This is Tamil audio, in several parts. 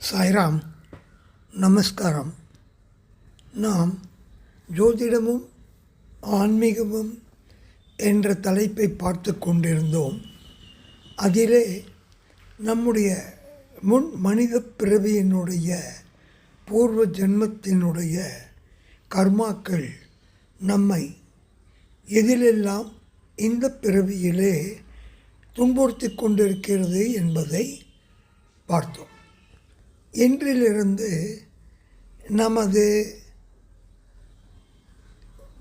சாய்ராம் நமஸ்காரம். நாம் ஜோதிடமும் ஆன்மீகமும் என்ற தலைப்பை பார்த்து கொண்டிருந்தோம். அதிலே நம்முடைய முன் மனித பிறவியினுடைய பூர்வ ஜென்மத்தினுடைய கர்மாக்கள் நம்மை எதிலெல்லாம் இந்த பிறவியிலே துன்புறுத்தி கொண்டிருக்கிறது என்பதை பார்த்தோம். இன்றிலிருந்து நமது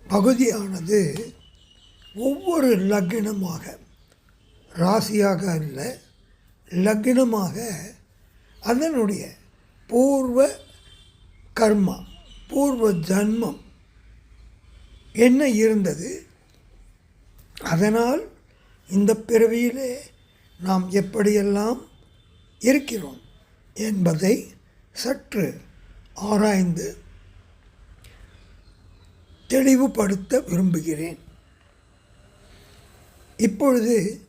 பகுதியானது ஒவ்வொரு லக்னமாக ராசியாக அல்ல லக்னமாக அதனுடைய பூர்வ கர்மா பூர்வ ஜன்மம் என்ன இருந்தது? அதனால் இந்த பிறவியிலே நாம் எப்படியெல்லாம் இருக்கிறோம்? என்பதை சற்று ஆராய்ந்து தெளிவுபடுத்த விரும்புகிறேன். இப்பொழுது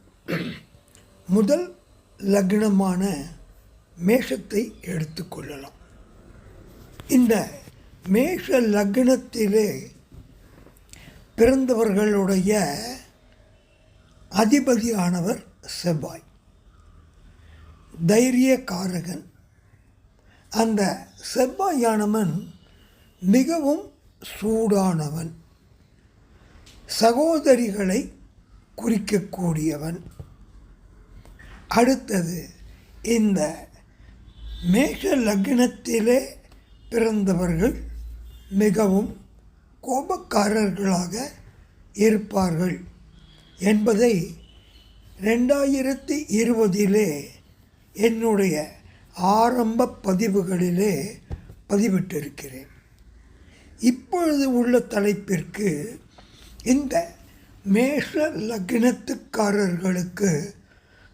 முதல் லக்னமான மேஷத்தை எடுத்துக்கொள்ளலாம் இந்த மேஷ லக்னத்திலே பிறந்தவர்களுடைய அதிபதியானவர் செவ்வாய். தைரியக்காரகன் அந்த செவ்வாயானவன் மிகவும் சூடானவன். சகோதரிகளை குறிக்கக்கூடியவன். அடுத்தது இந்த மேஷ லக்னத்திலே பிறந்தவர்கள் மிகவும் கோபக்காரர்களாக இருப்பார்கள் என்பதை ரெண்டாயிரத்தி இருபதிலே என்னுடைய ஆரம்ப பதிவுகளிலே பதிவிட்டிருக்கிறேன். இப்பொழுது உள்ள தலைப்பிற்கு இந்த மேஷ லக்னத்துக்காரர்களுக்கு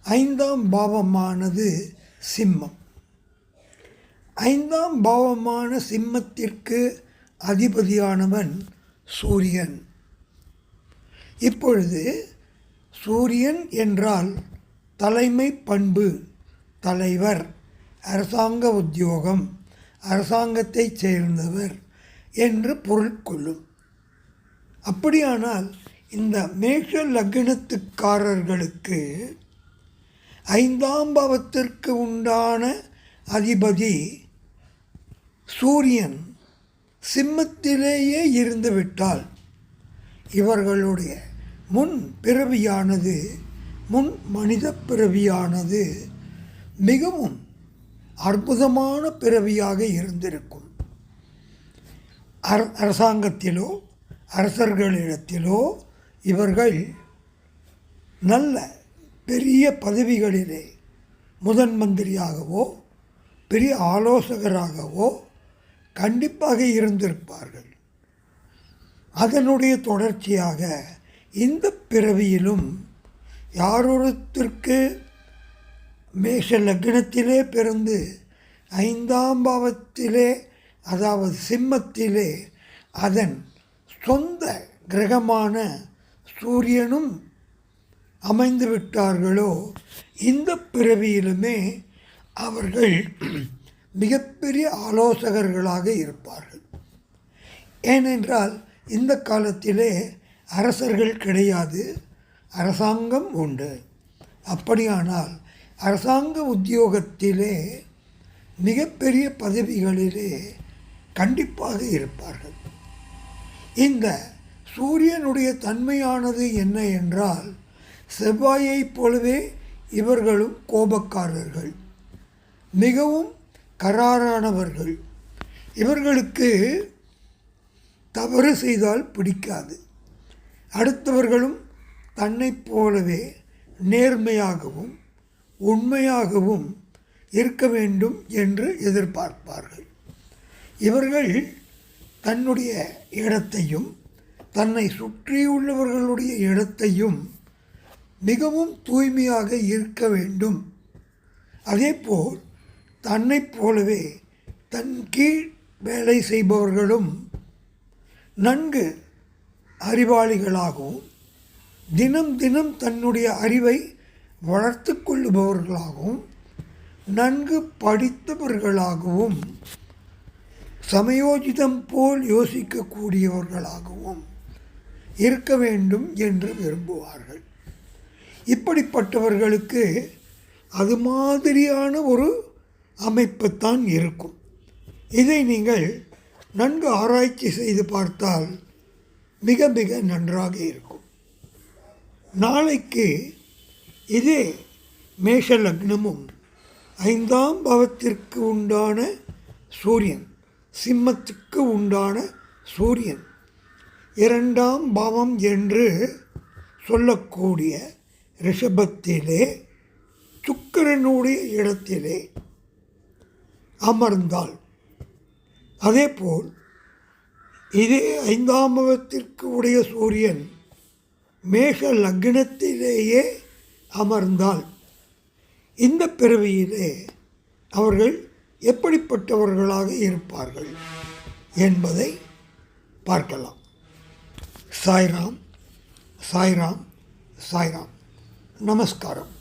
ஐந்தாம் பாவமானது சிம்மம். ஐந்தாம் பாவமான சிம்மத்திற்கு அதிபதியானவன் சூரியன். இப்பொழுது சூரியன் என்றால் தலைமை பண்பு தலைவர். அரசாங்க உத்தியோகம் அரசாங்கத்தைச் சேர்ந்தவர் என்று பொருள் கொள்ளும். அப்படியானால் இந்த மேஷ லக்னத்துக்காரர்களுக்கு ஐந்தாம் பாவத்திற்கு உண்டான அதிபதி சூரியன் சிம்மத்திலேயே இருந்துவிட்டால் இவர்களுடைய முன் பிறவியானது முன் மனித பிறவியானது மிகவும் அற்புதமான பிறவியாக இருந்திருக்கும். அர அரசாங்கத்திலோ அரசர்களிடத்திலோ இவர்கள் நல்ல பெரிய பதவிகளிலே முதன் மந்திரியாகவோ பெரிய ஆலோசகராகவோ கண்டிப்பாக இருந்திருப்பார்கள். அதனுடைய தொடர்ச்சியாக இந்த பிறவியிலும் யாரொருத்திற்கு மேஷ லக்னத்திலே பிறந்து ஐந்தாம் பாவத்திலே அதாவது சிம்மத்திலே அதன் சொந்த கிரகமான சூரியனும் அமைந்து விட்டார்களோ இந்த பிறவியிலுமே அவர்கள் மிகப்பெரிய ஆலோசகர்களாக இருப்பார்கள். ஏனென்றால் இந்த காலத்திலே அரசர்கள் கிடையாது அரசாங்கம் உண்டு. அப்படியானால் அரசாங்க உத்தியோகத்திலே மிகப்பெரிய பதவிகளிலே கண்டிப்பாக இருப்பார்கள். இந்த சூரியனுடைய தன்மையானது என்ன என்றால் செவ்வாயைப் போலவே இவர்களும் கோபக்காரர்கள் மிகவும் கராரானவர்கள். இவர்களுக்கு தவறு செய்தால் பிடிக்காது. அடுத்தவர்களும் தன்னைப் போலவே நேர்மையாகவும் உண்மையாகவும் இருக்க வேண்டும் என்று எதிர்பார்ப்பார்கள். இவர்கள் தன்னுடைய இடத்தையும் தன்னை சுற்றியுள்ளவர்களுடைய இடத்தையும் மிகவும் தூய்மையாக இருக்க வேண்டும். அதேபோல் தன்னைப் போலவே தன் கீழ் வேலை செய்பவர்களும் நன்கு அறிவாளிகளாகவும் தினம் தினம் தன்னுடைய அறிவை வளர்த்து கொள்ளுபவர்களாகவும் நன்கு படித்தவர்களாகவும் சமயோஜிதம் போல் யோசிக்கக்கூடியவர்களாகவும் இருக்க வேண்டும் என்று விரும்புவார்கள். இப்படிப்பட்டவர்களுக்கு அது மாதிரியான ஒரு அமைப்புத்தான் இருக்கும். இதை நீங்கள் நன்கு ஆராய்ச்சி செய்து பார்த்தால் மிக மிக நன்றாக இருக்கும். நாளைக்கு இதே மேஷ லக்னமும் ஐந்தாம் பாவத்திற்கு உண்டான சூரியன் சிம்மத்துக்கு உண்டான சூரியன். இரண்டாம் பாவம் என்று சொல்லக்கூடிய ரிஷபத்திலே சுக்கிரனுடைய இடத்திலே அமர்ந்தால் அதேபோல் இதே ஐந்தாம் பாவத்திற்கு உடைய சூரியன் மேஷ லக்னத்திலேயே அமர்ந்தால் இந்த பிறவியிலே அவர்கள் எப்படிப்பட்டவர்களாக இருப்பார்கள் என்பதை பார்க்கலாம். சாய்ராம் சாய்ராம் சாய்ராம். நமஸ்காரம்.